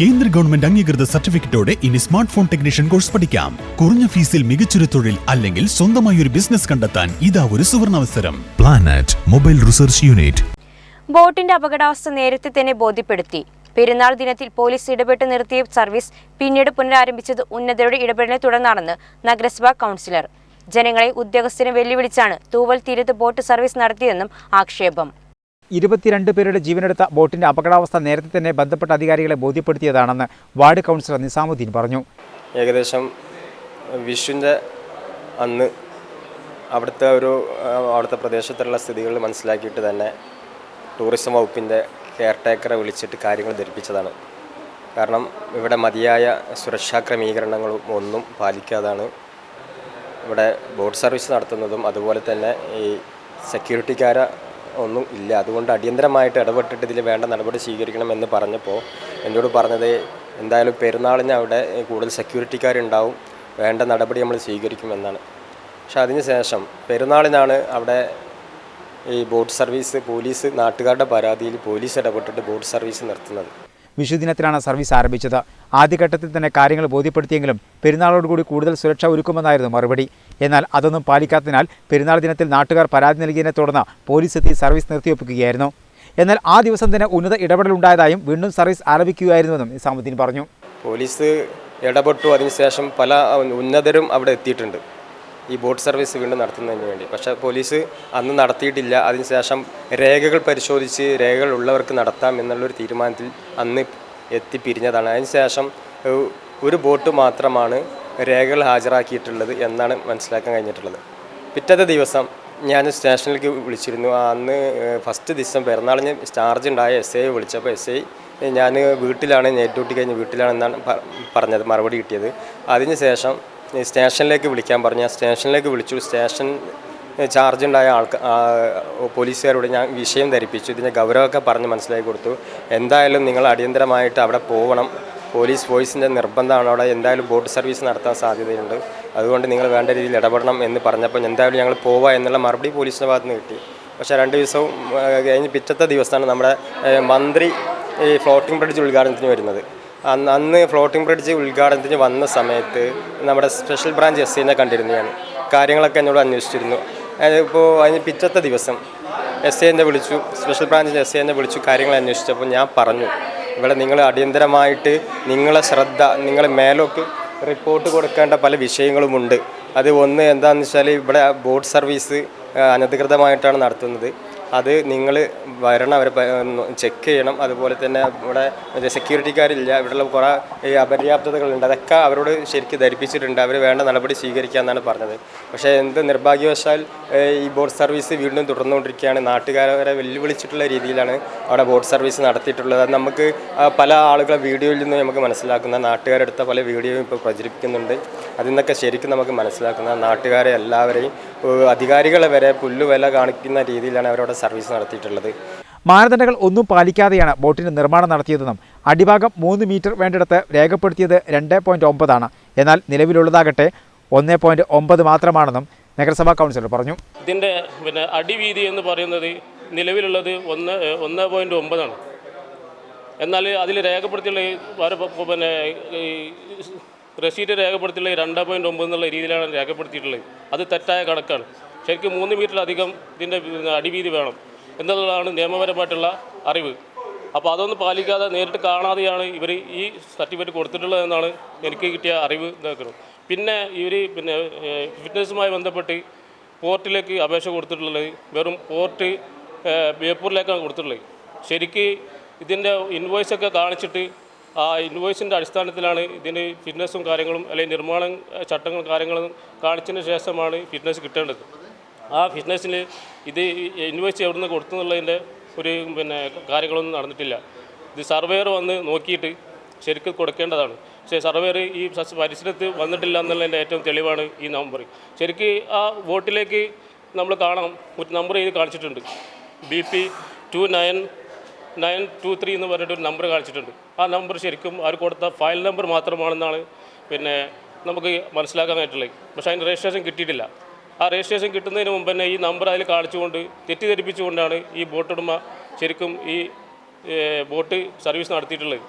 കേന്ദ്ര ഗവൺമെന്റ് അംഗീകൃത സർട്ടിഫിക്കറ്റോടെ ഇനി സ്മാർട്ട് ഫോൺ ടെക്നീഷ്യൻ കോഴ്സ് പഠിക്കാം. കുറഞ്ഞ ഫീസിൽ മികച്ചൊരു തൊഴിൽ അല്ലെങ്കിൽ സ്വന്തമായി ഒരു ബിസിനസ് കണ്ടെത്താൻ ഇതാ ഒരു സുവർണാവസരം. പ്ലാനറ്റ് മൊബൈൽ റിസർച്ച് യൂണിറ്റ് ബോട്ടിന്റെ അപകടാവസ്ഥ നേരത്തെ തന്നെ ബോധ്യപ്പെടുത്തി. പെരുന്നാൾ ദിനത്തിൽ പോലീസ് ഇടപെട്ട് നിർത്തിയ സർവീസ് പിന്നീട് പുനരാരംഭിച്ചത് ഉന്നതരുടെ ഇടപെടലിനെ തുടർന്നാണെന്ന് നഗരസഭാ കൗൺസിലർ. ജനങ്ങളെ ഉദ്യോഗസ്ഥരെ വെല്ലുവിളിച്ചാണ് തൂവൽ തീരത്ത് ബോട്ട് സർവീസ് നടത്തിയതെന്നും ആക്ഷേപം. ഇരുപത്തിരണ്ട് പേരുടെ ജീവനെടുത്ത ബോട്ടിന്റെ അപകടാവസ്ഥ നേരത്തെ തന്നെ ബന്ധപ്പെട്ട അധികാരികളെ ബോധ്യപ്പെടുത്തിയതാണെന്ന് വാർഡ് കൗൺസിലർ നിസാമുദ്ദീൻ പറഞ്ഞു. ഏകദേശം വിഷുവിന്റെ അന്ന് അവിടുത്തെ ഒരു അവിടുത്തെ പ്രദേശത്തുള്ള സ്ഥിതികൾ മനസ്സിലാക്കിയിട്ട് തന്നെ ടൂറിസം വകുപ്പിന്റെ കെയർ ടേക്കറെ വിളിച്ചിട്ട് കാര്യങ്ങൾ ധരിപ്പിച്ചതാണ്. കാരണം ഇവിടെ മതിയായ സുരക്ഷാ ക്രമീകരണങ്ങളും ഒന്നും പാലിക്കാതാണ്. ഇവിടെ ബോട്ട് സർവീസ് നടത്തുന്നതും അതുപോലെ തന്നെ ഈ സെക്യൂരിറ്റിക്കാരെ ഒന്നും ഇല്ല. അതുകൊണ്ട് അടിയന്തരമായിട്ട് ഇടപെട്ടിട്ട് ഇതിൽ വേണ്ട നടപടി സ്വീകരിക്കണം എന്ന് പറഞ്ഞപ്പോൾ എന്നോട് പറഞ്ഞത് എന്തായാലും പെരുന്നാളിന് അവിടെ കൂടുതൽ സെക്യൂരിറ്റിക്കാരുണ്ടാവും. വേണ്ട നടപടി നമ്മൾ സ്വീകരിക്കുമെന്നാണ് പക്ഷെ അതിന് ശേഷം പെരുന്നാളിനാണ് അവിടെ ഈ ബോട്ട് സർവീസ് പോലീസ് നാട്ടുകാരുടെ പരാതിയിൽ പോലീസ് ഇടപെട്ടിട്ട് ബോട്ട് സർവീസ് നിർത്തുന്നത്. വിഷുദിനത്തിലാണ് സർവീസ് ആരംഭിച്ചത്. ആദ്യഘട്ടത്തിൽ തന്നെ കാര്യങ്ങൾ ബോധ്യപ്പെടുത്തിയെങ്കിലും പെരുന്നാളോടുകൂടി കൂടുതൽ സുരക്ഷ ഒരുക്കുമെന്നായിരുന്നു മറുപടി. എന്നാൽ അതൊന്നും പാലിക്കാത്തതിനാൽ പെരുന്നാൾ ദിനത്തിൽ നാട്ടുകാർ പരാതി നൽകിയതിനെ തുടർന്ന് പോലീസ് എത്തി സർവീസ് നിർത്തിവെപ്പിക്കുകയായിരുന്നു. എന്നാൽ ആ ദിവസം തന്നെ ഉന്നത ഇടപെടലുണ്ടായതായും വീണ്ടും സർവീസ് ആരംഭിക്കുകയായിരുന്നുവെന്നും നിസാമുദ്ദീൻ പറഞ്ഞു. പോലീസ് ഇടപെട്ടു. അതിനുശേഷം പല ഉന്നതരും അവിടെ എത്തിയിട്ടുണ്ട്. ഈ ബോട്ട് സർവീസ് വീണ്ടും നടത്തുന്നതിന് വേണ്ടി. പക്ഷേ പോലീസ് അന്ന് നടത്തിയിട്ടില്ല. അതിനുശേഷം രേഖകൾ പരിശോധിച്ച് രേഖകൾ ഉള്ളവർക്ക് നടത്താം എന്നുള്ളൊരു തീരുമാനത്തിൽ അന്ന് എത്തിപ്പിരിഞ്ഞതാണ്. അതിനുശേഷം ഒരു ബോട്ട് മാത്രമാണ് രേഖകൾ ഹാജരാക്കിയിട്ടുള്ളത് എന്നാണ് മനസ്സിലാക്കാൻ കഴിഞ്ഞിട്ടുള്ളത്. പിറ്റത്തെ ദിവസം ഞാൻ സ്റ്റേഷനിലേക്ക് വിളിച്ചിരുന്നു. അന്ന് ഫസ്റ്റ് ദിവസം പിറന്നാളിന് ചാർജ് ഉണ്ടായ എസ് ഐ വിളിച്ചപ്പോൾ എസ് ഐ ഞാൻ വീട്ടിലാണ് നൈറ്റ് ഡ്യൂട്ടി കഴിഞ്ഞ് വീട്ടിലാണെന്നാണ് പറഞ്ഞത് മറുപടി കിട്ടിയത്. അതിനുശേഷം സ്റ്റേഷനിലേക്ക് വിളിക്കാൻ പറഞ്ഞു. ഞാൻ സ്റ്റേഷനിലേക്ക് വിളിച്ചു. സ്റ്റേഷൻ ചാർജ് ഉണ്ടായ ആൾക്കാർ പോലീസുകാരോട് ഞാൻ വിഷയം ധരിപ്പിച്ചു. ഇതിന്റെ ഗൗരവമൊക്കെ പറഞ്ഞ് മനസ്സിലാക്കി കൊടുത്തു. എന്തായാലും നിങ്ങൾ അടിയന്തരമായിട്ട് അവിടെ പോകണം പോലീസ് ഫോഴ്സിന്റെ നിർബന്ധമാണ് അവിടെ. എന്തായാലും ബോട്ട് സർവീസ് നടത്താൻ സാധ്യതയുണ്ട്. അതുകൊണ്ട് നിങ്ങൾ വേണ്ട രീതിയിൽ ഇടപെടണം എന്ന് പറഞ്ഞപ്പോൾ എന്തായാലും ഞങ്ങൾ പോവാ എന്നുള്ള മറുപടി പോലീസിന്റെ ഭാഗത്ത് നിന്ന് കിട്ടി. പക്ഷേ രണ്ട് ദിവസവും കഴിഞ്ഞ് പിറ്റത്തെ ദിവസമാണ് നമ്മുടെ മന്ത്രി ഈ ഫ്ലോട്ടിംഗ് ബ്രിഡ്ജ് ഉദ്ഘാടനത്തിന് വരുന്നത്. അന്ന് അന്ന് ഫ്ലോട്ടിംഗ് ബ്രിഡ്ജ് ഉദ്ഘാടനത്തിന് വന്ന സമയത്ത് നമ്മുടെ സ്പെഷ്യൽ ബ്രാഞ്ച് എസ് സീനെ കണ്ടിരുന്നു ഞാൻ. കാര്യങ്ങളൊക്കെ എന്നോട് അന്വേഷിച്ചിരുന്നു. ഇപ്പോൾ അതിന് പിറ്റത്തെ ദിവസം എസ് എന്നെ വിളിച്ചു സ്പെഷ്യൽ ബ്രാഞ്ചിന്റെ എസ് എന്നെ വിളിച്ചു കാര്യങ്ങൾ അന്വേഷിച്ചപ്പോൾ ഞാൻ പറഞ്ഞു ഇവിടെ നിങ്ങൾ അടിയന്തരമായിട്ട് നിങ്ങളെ ശ്രദ്ധ നിങ്ങളെ മേലോക്ക് റിപ്പോർട്ട് കൊടുക്കേണ്ട പല വിഷയങ്ങളുമുണ്ട് അത് ഒന്ന് എന്താണെന്ന് വെച്ചാൽ ഇവിടെ ബോട്ട് സർവീസ് അനധികൃതമായിട്ടാണ് നടത്തുന്നത്. അത് നിങ്ങൾ വരണം അവരെ ചെക്ക് ചെയ്യണം. അതുപോലെ തന്നെ ഇവിടെ സെക്യൂരിറ്റിക്കാരില്ല ഇവിടെയുള്ള കുറേ അപര്യാപ്തതകളുണ്ട്. അതൊക്കെ അവരോട് ശരിക്കും ധരിപ്പിച്ചിട്ടുണ്ട്. അവർ വേണ്ട നടപടി സ്വീകരിക്കാമെന്നാണ് പറഞ്ഞത്. പക്ഷേ എന്ത് നിർഭാഗ്യവശാൽ ഈ ബോട്ട് സർവീസ് വീണ്ടും തുടർന്നുകൊണ്ടിരിക്കുകയാണ്. നാട്ടുകാരെ വെല്ലുവിളിച്ചിട്ടുള്ള രീതിയിലാണ് അവിടെ ബോട്ട് സർവീസ് നടത്തിയിട്ടുള്ളത്. അത് നമുക്ക് പല ആളുകളെ വീഡിയോയിൽ നിന്ന് നമുക്ക് മനസ്സിലാക്കുന്ന നാട്ടുകാരെടുത്ത പല വീഡിയോയും ഇപ്പോൾ പ്രചരിപ്പിക്കുന്നുണ്ട്. അതിൽ നിന്നൊക്കെ ശരിക്കും നമുക്ക് മനസ്സിലാക്കുന്ന നാട്ടുകാരെ എല്ലാവരെയും അധികാരികളെ വരെ പുല്ലുവില കാണിക്കുന്ന രീതിയിലാണ് അവരവിടെ സർവീസ് നടത്തിയിട്ടുള്ളത്. മാനദണ്ഡങ്ങൾ ഒന്നും പാലിക്കാതെയാണ് ബോട്ടിന് നിർമ്മാണം നടത്തിയതെന്നും അടിഭാഗം മൂന്ന് മീറ്റർ വേണ്ടിടത്ത് രേഖപ്പെടുത്തിയത് രണ്ട് പോയിന്റ് ഒമ്പതാണ് എന്നാൽ നിലവിലുള്ളതാകട്ടെ ഒന്ന് പോയിന്റ് ഒമ്പത് മാത്രമാണെന്നും നഗരസഭാ കൗൺസിലർ പറഞ്ഞു. ഇതിന്റെ പിന്നെ അടിവീതി എന്ന് പറയുന്നത് നിലവിലുള്ളത് ഒന്ന് ഒന്ന് പോയിന്റ് ഒമ്പതാണ് എന്നാൽ അതിൽ രേഖപ്പെടുത്തിയുള്ള വേറെ പിന്നെ ഈ റെസീറ്റ് രേഖപ്പെടുത്തിയുള്ള രണ്ട് പോയിന്റ് ഒമ്പത് എന്നുള്ള രീതിയിലാണ് രേഖപ്പെടുത്തിയിട്ടുള്ളത്. അത് തെറ്റായ കണക്കാണ്. ശരിക്കും മൂന്ന് മീറ്ററിലധികം ഇതിന്റെ അടിവീതി വേണം എന്നുള്ളതാണ് നിയമപരമായിട്ടുള്ള അറിവ്. അപ്പോൾ അതൊന്നും പാലിക്കാതെ നേരിട്ട് കാണാതെയാണ് ഇവർ ഈ സർട്ടിഫിക്കറ്റ് കൊടുത്തിട്ടുള്ളത് എന്നാണ് എനിക്ക് കിട്ടിയ അറിവ് ഇതാക്കുന്നത്. പിന്നെ ഇവർ പിന്നെ ഫിറ്റ്നസ്സുമായി ബന്ധപ്പെട്ട് പോർട്ടിലേക്ക് അപേക്ഷ കൊടുത്തിട്ടുള്ളത് വെറും പോർട്ട് ബേപ്പൂരിലേക്കാണ് കൊടുത്തിട്ടുള്ളത്. ശരിക്ക് ഇതിന്റെ ഇൻവോയ്സൊക്കെ കാണിച്ചിട്ട് ആ ഇൻവോയ്സിന്റെ അടിസ്ഥാനത്തിലാണ് ഇതിന് ഫിറ്റ്നസ്സും കാര്യങ്ങളും അല്ലെങ്കിൽ നിർമ്മാണം ചട്ടങ്ങളും കാര്യങ്ങളും കാണിച്ചതിന് ശേഷമാണ് ഫിറ്റ്നസ് കിട്ടേണ്ടത്. ആ ഫിറ്റ്നസ്സിന് ഇത് ഇൻവോയ്സ് എവിടെ നിന്ന് കൊടുത്തു എന്നുള്ളതിന്റെ ഒരു പിന്നെ കാര്യങ്ങളൊന്നും നടന്നിട്ടില്ല. ഇത് സർവേയർ വന്ന് നോക്കിയിട്ട് ശരിക്കും കൊടുക്കേണ്ടതാണ്. പക്ഷേ സർവേർ ഈ പരിസരത്ത് വന്നിട്ടില്ല എന്നുള്ളതിന്റെ ഏറ്റവും തെളിവാണ് ഈ നമ്പർ ശരിക്ക് ആ വോട്ടിലേക്ക് നമ്മൾ കാണാം. ഒരു നമ്പർ ചെയ്ത് കാണിച്ചിട്ടുണ്ട്. B P two nine nine two three എന്ന് പറഞ്ഞിട്ട് ഒരു നമ്പർ കാണിച്ചിട്ടുണ്ട്. ആ നമ്പർ ശരിക്കും അവർ കൊടുത്ത ഫയൽ നമ്പർ മാത്രമാണെന്നാണ് പിന്നെ നമുക്ക് മനസ്സിലാക്കാൻ കഴിഞ്ഞിട്ടുള്ളത് പക്ഷേ അതിന് രജിസ്ട്രേഷൻ കിട്ടിയിട്ടില്ല. ആ രജിസ്ട്രേഷൻ കിട്ടുന്നതിന് മുമ്പ് തന്നെ ഈ നമ്പർ അതിൽ കാണിച്ചുകൊണ്ട് തെറ്റിദ്ധരിപ്പിച്ചുകൊണ്ടാണ് ഈ ബോട്ടുടമ ശരിക്കും ഈ ബോട്ട് സർവീസ് നടത്തിയിട്ടുള്ളത്.